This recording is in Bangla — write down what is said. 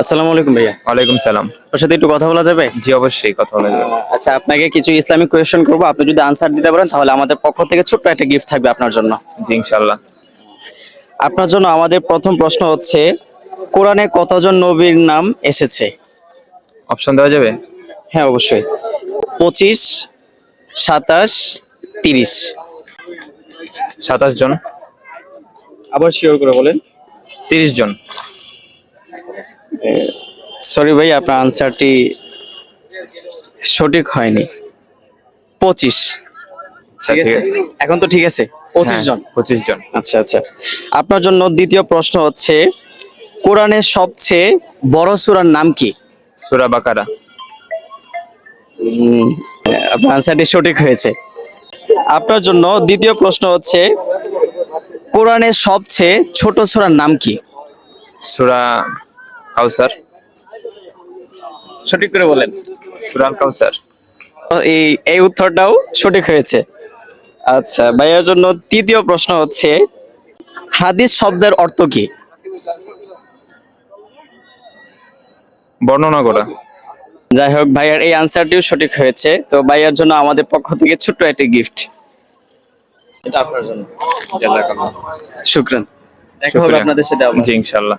আসসালামু আলাইকুম ভাইয়া। ওয়ালাইকুম সালাম। ওর সাথে একটু কথা বলা যাবে? জি অবশ্যই কথা বলা যাবে। আচ্ছা আপনাকে কিছু ইসলামিক কোয়েশ্চেন করব। আপনি যদি আনসার দিতে পারেন তাহলে আমাদের পক্ষ থেকে ছোট্ট একটা গিফট থাকবে আপনার জন্য। জি ইনশাল্লাহ আপনার জন্য আমাদের প্রথম প্রশ্ন হচ্ছে কোরআনে কতজন নবীর নাম এসেছে? অপশন দেওয়া যাবে? হ্যাঁ অবশ্যই। পঁচিশ সাতাশ তিরিশ। সাতাশ জন। আবার শিওর করে বলেন। তিরিশ জন। সরি ভাই আপনার আনসারটি সঠিক হয়নি। পঁচিশ। আচ্ছা, ঠিক আছে? এখন তো ঠিক আছে। পঁচিশ হ্যাঁ, জন। পঁচিশ জন। আচ্ছা আচ্ছা। আপনার জন্য দ্বিতীয় প্রশ্ন হচ্ছে কোরআনের সবচেয়ে বড় সূরার নাম কি? সুরা বাকারা। আপনার আনসারটি সঠিক হয়েছে। আপনার জন্য দ্বিতীয় প্রশ্ন হচ্ছে কোরআনের সবচেয়ে ছোট সূরার নাম কি? সুরা কাউসার। সঠিক করে বলেন। সুরাল কাউসার। এই এই উত্তরটাও সঠিক হয়েছে। আচ্ছা ভাইয়ার জন্য তৃতীয় প্রশ্ন হচ্ছে হাদিস শব্দের অর্থ কি? বর্ণনা করা। যাই হোক ভাইয়ার এই আনসারটিও সঠিক হয়েছে। তো ভাইয়ার জন্য আমাদের পক্ষ থেকে ছোট্ট একটি গিফট এটা আপনার জন্য। জাযাকাল্লাহ। শুক্রান। দেখা হবে আপনাদের সাথে ইনশাল্লাহ